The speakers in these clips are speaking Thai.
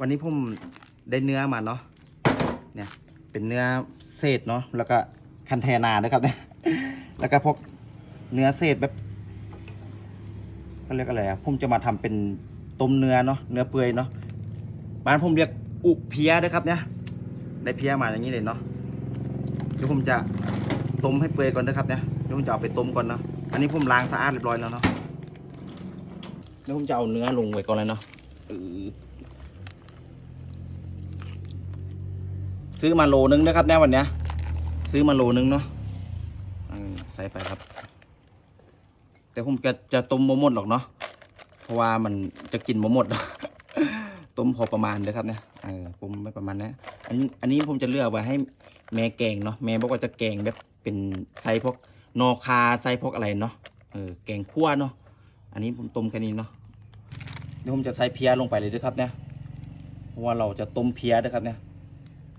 วันนี้ผมได้เนื้อมาเนาะเนี่ยเป็นเนื้อเศษเนาะแล้วก็คันแทนานะครับเนี่ยแล้วก็พวกเนื้อเศษแบบก็เรียกอะไรอะผมจะมาทำเป็นต้มเนื้อเนาะเนื้อเปื่อยเนาะบ้านผมเรียกอุเพียนะครับเนี่ยได้เพียมาอย่างนี้เลยเนาะเดี๋ยวผมจะต้มให้เปื่อยก่อนนะครับเนี่ยเดี๋ยวผมจะเอาไปต้มก่อนเนาะอันนี้ผมล้างสะอาดเรียบร้อยแล้วเนาะเดี๋ยวผมจะเอาเนื้อลงไว้ก่อนเลยเนาะอือ ซื้อมาโลนึงนะครับเนี่ยวันเนี้ย ซื้อมาโลนึงเนาะใส่ไปครับ แต่ผมจะจะต้มโมหมดหรอกเนาะเพราะว่ามันจะกินโมหมดต้มพอประมาณเลยครับเนี่ยเออผมไม่ประมาณนะอันนี้อันนี้ผมจะเลือกไว้ให้แม่แกงเนาะแม่บอกว่าจะแกงแบบเป็นไซส์พวกนอคาไซส์พวกอะไรเนาะเออแกงคั่วเนาะอันนี้ผมต้มแค่นี้เนาะเดี๋ยวผมจะใส่เพียลงไปเลยด้วยครับเนี่ยเพราะว่าเราจะต้มเพียด้วยครับเนี่ย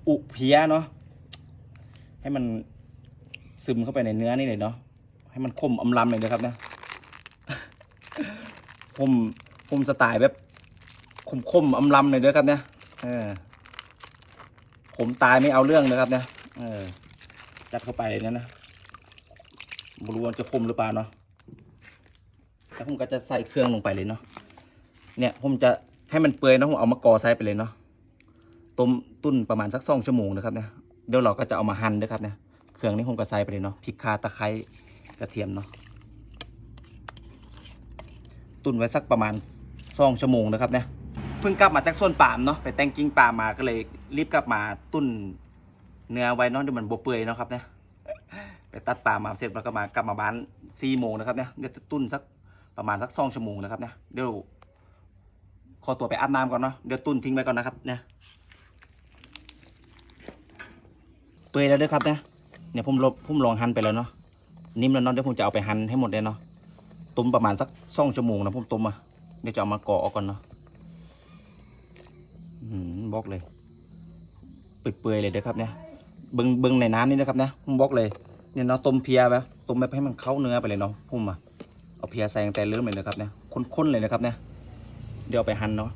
อุเพียเนาะให้มันซึมเข้าไปในเนื้อนี่เลยเนาะให้มันคมอำลำเลยนะครับเนี่ยผมผมสไตล์แบบคมคมอำลำเลยเด้อครับเนี่ยเออผมตายไม่เอาเรื่องเลยครับเนี่ยเออจัดเข้าไปเนี่ยนะบรู้ว่าจะคมหรือเปล่าเนาะแล้วผมก็จะใส่เครื่องลงไปเลยเนาะเนี่ยผมจะให้มันเปื่อยนะผมเอามากอใส่ไปเลยเนาะ ต้มตุ้นประมาณสักสองชั่วโมงนะครับเนี่ยเดี๋ยวเราก็จะเอามาหั่นด้วยครับเนี่ยเครื่องนี้ผมก็ใส่ไปเลยเนาะพริกข่าตะไคร้กระเทียมเนาะตุ้นไว้สักประมาณสองชั่วโมงนะครับเนี่ยเพิ่งกลับมาจากส่วนปามเนาะไปแต่งกิ่งปาล์มมาก็เลยรีบกลับมาตุ้นเนื้อไว้เนาะเดี๋ยวมันบวเปื่อยเนาะครับเนี่ยไปตัดปาล์มมาเสร็จแล้วก็มากลับมาบ้านสี่โมงนะครับเนี่ยเดี๋ยวจะตุ้นสักประมาณสักสองชั่วโมงนะครับเนี่ยเดี๋ยวขอตัวไปอาบน้ำก่อนเนาะเดี๋ยวตุ้นทิ้งไว้ก่อนนะครับเนี่ย เปื่อยแล้วเด้วยครับเนี่ยเนี่ยผมลบผมลองหั่นไปแล้วเนาะนิ่มแล้วเนาะเดี๋ยวผมจะเอาไปหั่นให้หมดเลยเนาะต้มประมาณสักสองชั่วโมงนะผมต้มมาเดี๋ยวจะเอามากรอกออกก่อนเนาะอืมบอกเลยเปื่อยๆเลยเด้อครับเนี่ยเบิ้งเบิ้งในน้ำนี่นะครับเนี่ยผมบอกเลยเนี่ยเนาะต้มเพียแบบต้มแบบให้มันเข้าเนื้อไปเลยเนาะผมอะเอาเพียใส่ตั้งแต่เริ่มเลยนะครับเนี่ยข้นๆเลยนะครับเนี่ยเดี๋ยวไปหั่นเนาะ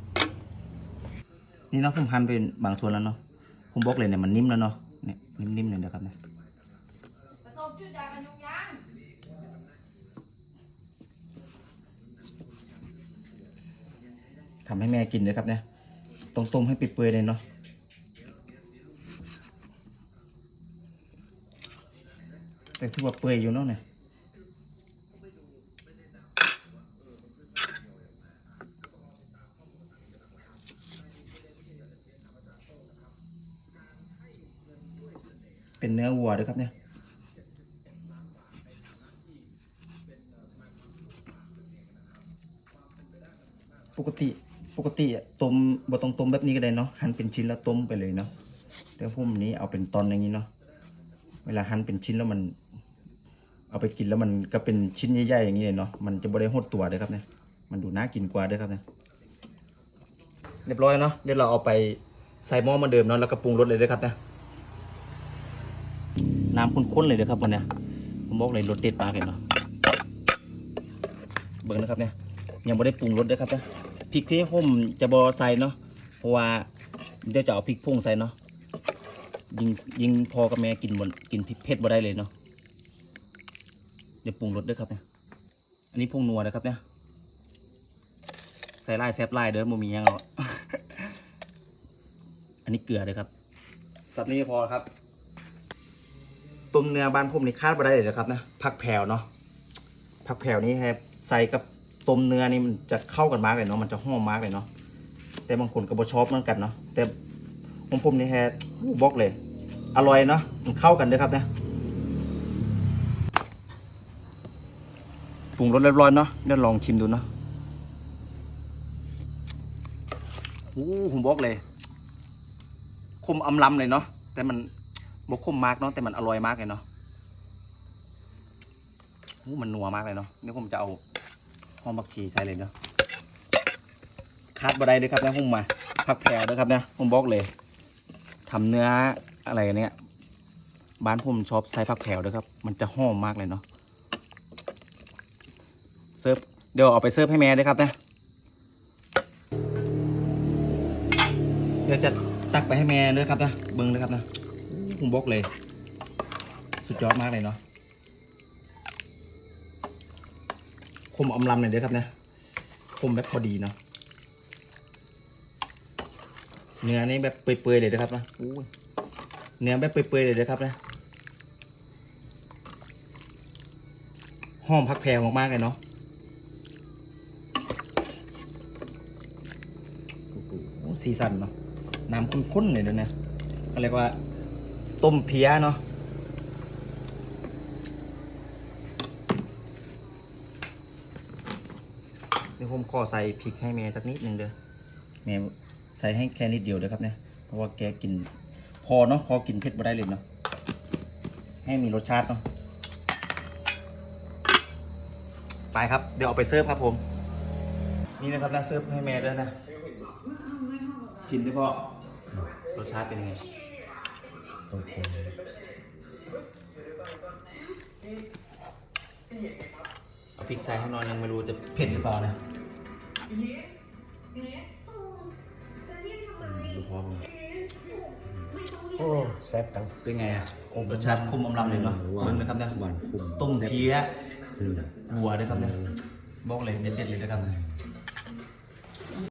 นี่เนาะผมหั่นเป็นบางส่วนแล้วเนาะผมบอกเลยเนี่ยมันนิ่มแล้วเนาะ เนี่ยนิ่มๆเลยนะครับเนี่ยผสมจุดยากันยุงยางทำให้แม่กินเลยครับเนี่ยต้องต้มให้เปื่อยๆเลยเนาะแต่ถือว่าเปื่อยอยู่เนาะเนี่ย เป็นเนื้อวัวด้วยครับเนี่ยปกติปกติอะต้มบ่ต้องต้มแบบนี้ก็ได้เนาะหั่นเป็นชิ้นแล้วต้มไปเลยเนาะแต่ผมนี้เอาเป็นตอนอย่างนี้เนาะเวลาหั่นเป็นชิ้นแล้วมัน เอาไปกินแล้วมันก็เป็นชิ้นใหญ่ๆอย่างนี้เลยเนาะมันจะบ่ได้หดตัวเลยครับเนี่ยมันดูน่ากินกว่าด้วยครับเนี่ยเรียบร้อยเนาะเดี๋ยวเราเอาไปใส่หม้อเหมาเดิมเนาะแล้วก็ปรุงรสเลยด้อครับเนี่ย น้ำข้นๆเลยเด้อครับวันนี้ผมบอกเลยรสเด็ดมากเลยเนาะเบิ่งนะครับเนี่ยยังไม่ได้ปรุงรสด้วยครับนะพริกที่มจะบอใส่เนาะเพราะว่าเดี๋ยวจะเอาพริกพุ่งใส่เนาะยิงยิงพอกับแม่กินบนกินพริกเผ็ดบ่ได้เลยเนาะเดี๋ยวปรุงรสด้วยครับเนี่ยอันนี้พงนัวนะครับเนี่ยใส่ไล่แซบไล่เด้อบ่มียังหรอกอันนี้เกลือเลยครับสับนี้พอครับ ต้มเนื้อบ้านผมนี่คาดบ่ได้เลยนะครับนะผักแผ่วเนาะผักแผ่วนี่แฮใส่กับต้มเนื้อนี่มันจะเข้ากันมากเลยเนาะมันจะหอมมากเลยเนาะแต่บางคนก็บ่ชอบเหมือนกันเนาะแต่ผมผมนี่แฮบอกเลย อร่อยเนาะมันเข้ากันด้วยครับนี่ยปรุงรสเรียบร้อยเนาะเดี๋ยวลองชิมดูเนาะโอ้ผมบอกเลยคมอำลำเลยเนาะแต่มัน บกคมมากเนาะแต่มันอร่อยมากเลยเนาะโอ้มันนัวมากเลยเนาะนี่ผมจะเอาหอมบักชีใส่เลยเนาะคาดบะไดเลยครับนี่ยผมมาผักแพรวด้วยครับนี่ยผมบอกเลยทำเนื้ออะไรเนี่ยบ้านผมชอบใส่ผักแพรวด้วยครับ มันจะหอมมากเลยเนาะเสิร์ฟเดี๋ยวเอาไปเสิร์ฟให้แม่ด้วยครับนี่ยดี๋ยวจะตักไปให้แม่ด้วยครับนะเบิ้งเลยครับนะ ผมบอกเลย สุดยอดมากเลยเนาะคมอำลำหน่อยเด้อครับนะคมแบบพอดีเนาะเนื้อนี่แบบเปื่อยๆเลยนะครับนะอู้ยเนื้อแบบเปื่อยๆเลยนะครับนะหอมพักแพรมากๆเลยเนาะโอ้โหสีสันเนาะน้ำข้นๆเลยเดี๋ยวนะเขาเรียกว่า ต้มเพี้ยเนาะเดี๋ยวผมขอใส่พริกให้เมย์สักนิดหนึ่งเด้อเมย์ใส่ให้แค่นิดเดียวเด้อครับเนี่ยเพราะว่าแกกินพอเนาะพอกินเผ็ดมาได้เลยเนาะให้มีรสชาติเนาะไปครับเดี๋ยวเอาไปเสิร์ฟครับผม นี่นะครับนะเสิร์ฟให้เมย์ด้วยนะกินด้พอรสชาติเป็นยังไง ต้องคนเอาพริกใส่ให้นอนยังไม่รู้จะเผ็ดหรือเปล่านะดูพอมโอ้แซ่บจังเป็นไงอะรสชาติคุมอำลำเลยเนาะหวานนะครับเนี่ยหวานคุ้มต้มเพี้ยวัวด้วยครับเนี่ยบอกเลยเด็ดๆเลยนะครับเนี่ย